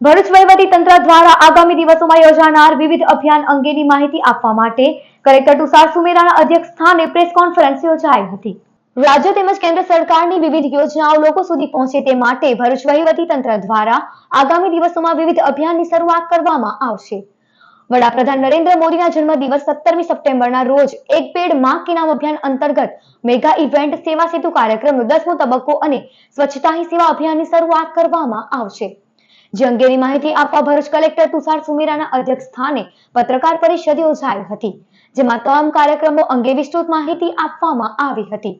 ભરૂચ તંત્ર દ્વારા આગામી દિવસોમાં યોજાનાર વિવિધ અભિયાન અંગેની માહિતી આપવા માટે કલેક્ટર તુષાર સુમેરાના અધ્યક્ષ સ્થાને પ્રેસ કોન્ફરન્સ યોજાઈ હતી. રાજ્ય તેમજ કેન્દ્ર સરકારની વિવિધ યોજનાઓ લોકો સુધી પહોંચે તે માટે ભરૂચ તંત્ર દ્વારા આગામી દિવસોમાં વિવિધ અભિયાનની શરૂઆત કરવામાં આવશે. વડાપ્રધાન નરેન્દ્ર મોદીના જન્મદિવસ સત્તરમી સપ્ટેમ્બરના રોજ એક પેડમાં કે નામ અભિયાન અંતર્ગત મેગા ઇવેન્ટ, સેવા સેતુ કાર્યક્રમનો દસમો તબક્કો અને સ્વચ્છતા હી સેવા અભિયાનની શરૂઆત કરવામાં આવશે. જે અંગેની માહિતી આપવા ભરૂચ કલેક્ટર તુષાર સુમેરાના અધ્યક્ષ પત્રકાર પરિષદ યોજાઈ હતી, જેમાં તમામ કાર્યક્રમો અંગે વિસ્તૃત માહિતી આપવામાં આવી હતી.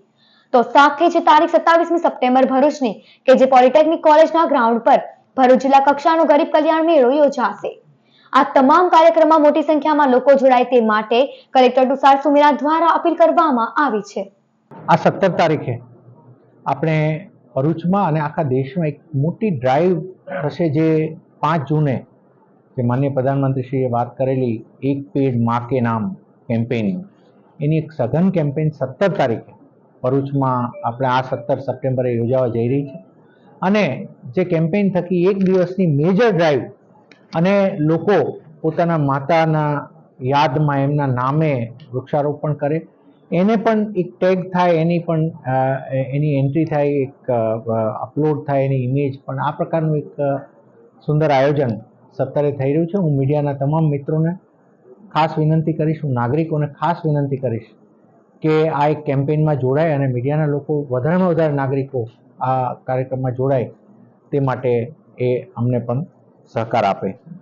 તો સાથે જ તારીખ સત્તાવીસમી સપ્ટેમ્બર ભરૂચની કે જે પોલિટેકનિક કોલેજના ગ્રાઉન્ડ પર ભરૂચ જિલ્લા કક્ષાનો ગરીબ કલ્યાણ મેળો યોજાશે. આ તમામ કાર્યક્રમમાં મોટી સંખ્યામાં લોકો જોડાય તે માટે કલેક્ટર તુષાર સુમેરા દ્વારા અપીલ કરવામાં આવી છે. આ સત્તર તારીખે આપણે ભરૂચમાં અને આખા દેશમાં એક મોટી ડ્રાઈવ થશે જે પાંચ જૂને જે માન્ય પ્રધાનમંત્રીશ્રીએ વાત કરેલી એક પેડ મા કે નામ કેમ્પેનિંગ એની એક સઘન કેમ્પેન સત્તર તારીખે ભરૂચમાં આપણે આ સત્તર સપ્ટેમ્બરે યોજાવા જઈ રહી છે. અને જે કેમ્પેઇન થકી એક દિવસની મેજર ડ્રાઈવ અને લોકો પોતાના માતાના યાદમાં એમના નામે વૃક્ષારોપણ કરે એને પણ એક ટેગ થાય, એની પણ એની એન્ટ્રી થાય, એક અપલોડ થાય એની ઇમેજ પણ આ પ્રકારનું એક સુંદર આયોજન સત્તરે થઈ રહ્યું છે. હું મીડિયાના તમામ મિત્રોને ખાસ વિનંતી કરીશ, હું નાગરિકોને ખાસ વિનંતી કરીશ કે આ એક કેમ્પેઇનમાં જોડાય અને મીડિયાના લોકો વધારેમાં વધારે નાગરિકો આ કાર્યક્રમમાં જોડાય તે માટે એ અમને પણ સહકાર આપે.